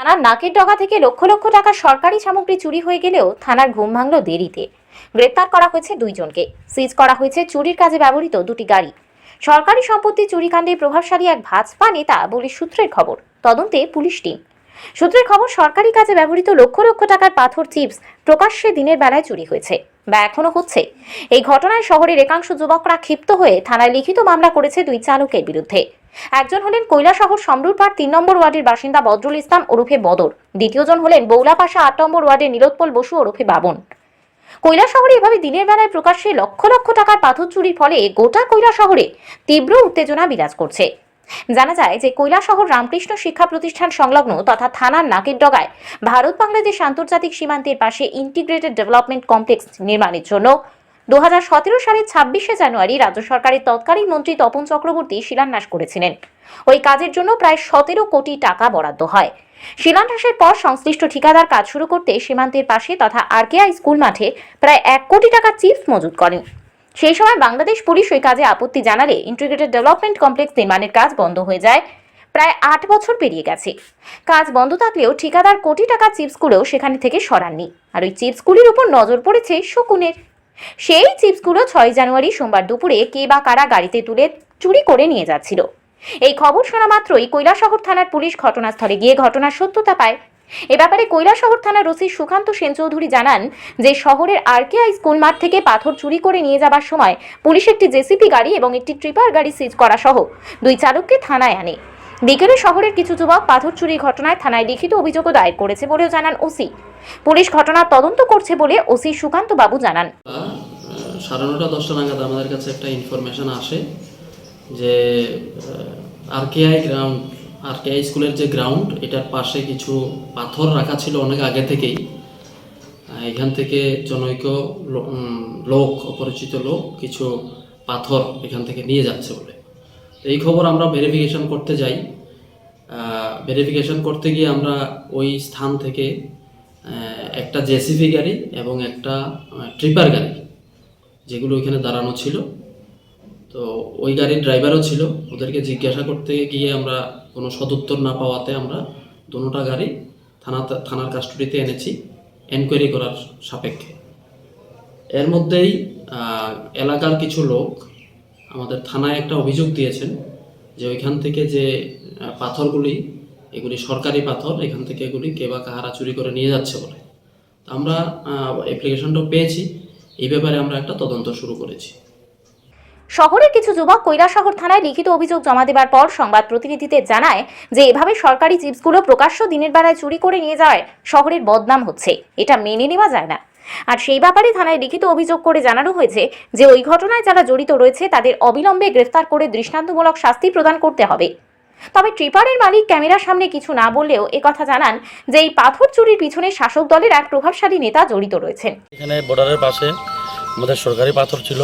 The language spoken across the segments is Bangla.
থানার নাকের ডগা থেকে লক্ষ লক্ষ টাকার সরকারি সামগ্রী চুরি হয়ে গেলেও থানার ঘুম ভাঙল দেরিতে। গ্রেপ্তার করা হয়েছে দুইজনকে। সিজ করা হয়েছে চুরির কাজে ব্যবহৃত দুটি গাড়ি। সরকারি সম্পত্তি চুরিকাণ্ডে প্রভাবশালী এক ভাজপা নেতা বলে সূত্রের খবর। তদন্তে পুলিশ টিম। সূত্রের খবর, সরকারি কাজে ব্যবহৃত লক্ষ লক্ষ টাকার পাথর চিপস প্রকাশ্যে দিনের বেলায় চুরি হয়েছে বা এখনও হচ্ছে। এই ঘটনায় শহরের একাংশ যুবকরা ক্ষিপ্ত হয়ে থানায় লিখিত মামলা করেছে দুই চালকের বিরুদ্ধে। একজন হলেন কৈলাসহর সমরুরপাড় তিন নম্বর ওয়ার্ডের বাসিন্দা বদরুল ইসলাম ওরফে বদর। দ্বিতীয়জন হলেন বৌলাপাশা আট নম্বর ওয়ার্ডের নীলোৎপল বসু ওরফে বাবন। কৈলাসহরে এভাবে দিনের বেলায় প্রকাশ্যে লক্ষ লক্ষ টাকার পাথর চুরির ফলে গোটা কৈলাসহরে তীব্র উত্তেজনা বিরাজ করছে। জানা যায় যে কৈলাসহর রামকৃষ্ণ শিক্ষা প্রতিষ্ঠান সংলগ্ন তথা থানার নাকের ডগায় ভারত বাংলাদেশ আন্তর্জাতিক সীমান্তের পাশে ইন্টিগ্রেটেড ডেভেলপমেন্ট কমপ্লেক্স নির্মাণের জন্য দু হাজার সতেরো সালের ছাব্বিশে জানুয়ারি রাজ্য সরকারের তৎকালীন মন্ত্রী তপন চক্রবর্তী শিলান্যাস করেছিলেন। ওই কাজের জন্য প্রায় সতেরো কোটি টাকা বরাদ্দ হয়। শিলান্যাসের পর সংশ্লিষ্ট ঠিকাদার কাজ শুরু করতে সীমান্তের পাশে তথা আরকেআই স্কুল মাঠে প্রায় এক কোটি টাকা চিপস মজুত করেন। সেই সময় বাংলাদেশ পুলিশ ওই কাজে আপত্তি জানালে ইন্টিগ্রেটেড ডেভেলপমেন্ট কমপ্লেক্স নির্মাণের কাজ বন্ধ হয়ে যায়। প্রায় আট বছর পেরিয়ে গেছে। কাজ বন্ধ থাকলেও ঠিকাদার কোটি টাকা চিপসগুলোও সেখানে থেকে সরাননি। আর ওই চিপসগুলির উপর নজর পড়েছে শকুনের। সেই চিপসগুলো ছয় জানুয়ারি সোমবার দুপুরে কে বা কারা গাড়িতে তুলে চুরি করে নিয়ে যাচ্ছিল। এই খবর শোনা মাত্রই কৈলাসহর থানার পুলিশ ঘটনাস্থলে গিয়ে ঘটনার সত্যতা পায়। এ ব্যাপারে কৈলাসহর থানার ওসি সুকান্ত সেন চৌধুরী জানান যে, শহরের আরকেআই স্কুল মাঠ থেকে পাথর চুরি করে নিয়ে যাবার সময় পুলিশ একটি জেসিপি গাড়ি এবং একটি ট্রিপার গাড়ি সিজ করা সহ দুই চালককে থানায় আনে। বিকেলে শহরের কিছু যুবক পাথর চুরির ঘটনায় থানায় লিখিত অভিযোগও দায়ের করেছে বলেও জানান ওসি। পুলিশ ঘটনার তদন্ত করছে বলে ওসি সুকান্ত বাবু জানান। সাড়ে নটা দশটা নাগাদ আমাদের কাছে একটা ইনফরমেশন আসে যে আরকেআই গ্রাউন্ড আরকেআই স্কুলের যে গ্রাউন্ড এটার পাশে কিছু পাথর রাখা ছিল অনেক আগে থেকেই। এখান থেকে জনৈক লোক, অপরিচিত লোক কিছু পাথর এখান থেকে নিয়ে যাচ্ছে বলে। এই খবর আমরা ভেরিফিকেশন করতে যাই। ভেরিফিকেশন করতে গিয়ে আমরা ওই স্থান থেকে একটা জেসিবি গাড়ি এবং একটা ট্রিপার গাড়ি যেগুলো ওইখানে দাঁড়ানো ছিল। তো ওই গাড়ির ড্রাইভারও ছিল। ওদেরকে জিজ্ঞাসা করতে গিয়ে আমরা কোনো সদুত্তর না পাওয়াতে আমরা দুটা গাড়ি থানা থানার কাস্টডিতে এনেছি এনকোয়ারি করার সাপেক্ষে। এর মধ্যেই এলাকার কিছু লোক আমাদের থানায় একটা অভিযোগ দিয়েছেন যে ওইখান থেকে যে পাথরগুলি, এগুলি সরকারি পাথর, এখান থেকে এগুলি কে বা কাহারা চুরি করে নিয়ে যাচ্ছে বলে। তো আমরা অ্যাপ্লিকেশনটা পেয়েছি। এই ব্যাপারে আমরা একটা তদন্ত শুরু করেছি। শহরের কিছু যুবক কৈলাসহর থানায় লিখিত অভিযোগ জমা দেবার পর সংবাদ প্রতিনিধিদের জানায় যে এভাবে সরকারি চিপসগুলো প্রকাশ্য দিনের বেলায় চুরি করে নিয়ে যাওয়ায় শহরের বদনাম হচ্ছে। এটা মেনে নেওয়া যায় না। আর সেই ব্যাপারে থানায় লিখিত অভিযোগ করে জানানো হয়েছে যে ওই ঘটনায় যারা জড়িত রয়েছে তাদের অবিলম্বে গ্রেফতার করে দৃষ্টান্তমূলক শাস্তি প্রদান করতে হবে। তবে ট্রিপারের মালিক ক্যামেরার সামনে কিছু না বললেও কথা জানান যে এই পাথর চুরির পিছনে শাসক দলের এক প্রভাবশালী নেতা জড়িত রয়েছেন। এখানে বর্ডারের পাশে আমাদের সরকারি পাথর ছিল।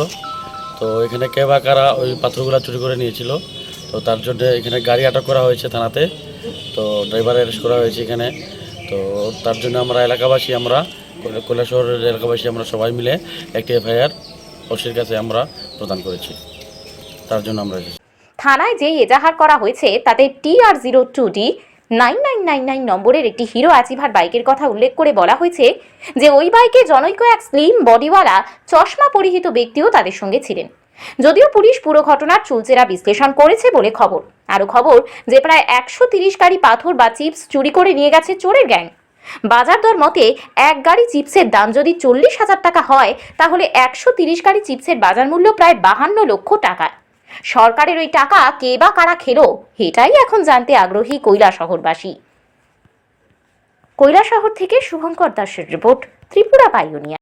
তো এখানে কে বা কারা ওই পাথরগুলো চুরি করে নিয়েছিল, তো তার জন্য এখানে গাড়ি আটক করা হয়েছে থানাতে। তো ড্রাইভার অ্যারেস্ট করা হয়েছে এখানে। তো তার জন্য আমরা এলাকাবাসী আমরা কৈলাসহরের এলাকাবাসী আমরা সবাই মিলে একটি এফআইআর ওসির কাছে আমরা প্রদান করেছি। তার জন্য আমরা এসেছি। থানায় যে এজাহার করা হয়েছে, তাতে T R zero two D nine nine nine nine নম্বরের একটি হিরো অ্যাচিভার বাইকের কথা উল্লেখ করে বলা হয়েছে যে ওই বাইকে জনৈক এক স্লিম বডিওয়ালা, চশমা পরিহিত ব্যক্তিও তাদের সঙ্গে ছিলেন। যদিও পুলিশ পুরো ঘটনার চুলচেরা বিশ্লেষণ করেছে বলে খবর। আরও খবর যে প্রায় একশো তিরিশ গাড়ি পাথর বা চিপস চুরি করে নিয়ে গেছে চোরের গ্যাং। বাজার দর মতে, এক গাড়ি চিপসের দাম যদি চল্লিশ হাজার টাকা হয়, তাহলে একশো তিরিশ গাড়ি চিপসের বাজার মূল্য প্রায় বাহান্ন লক্ষ টাকা। সরকারের ওই টাকা কে বা কারা খেলো এটাই এখন জানতে আগ্রহী কৈলা শহরবাসী। কৈলা শহর থেকে শুভঙ্কর দাসের রিপোর্ট, ত্রিপুরা পাইওনিয়া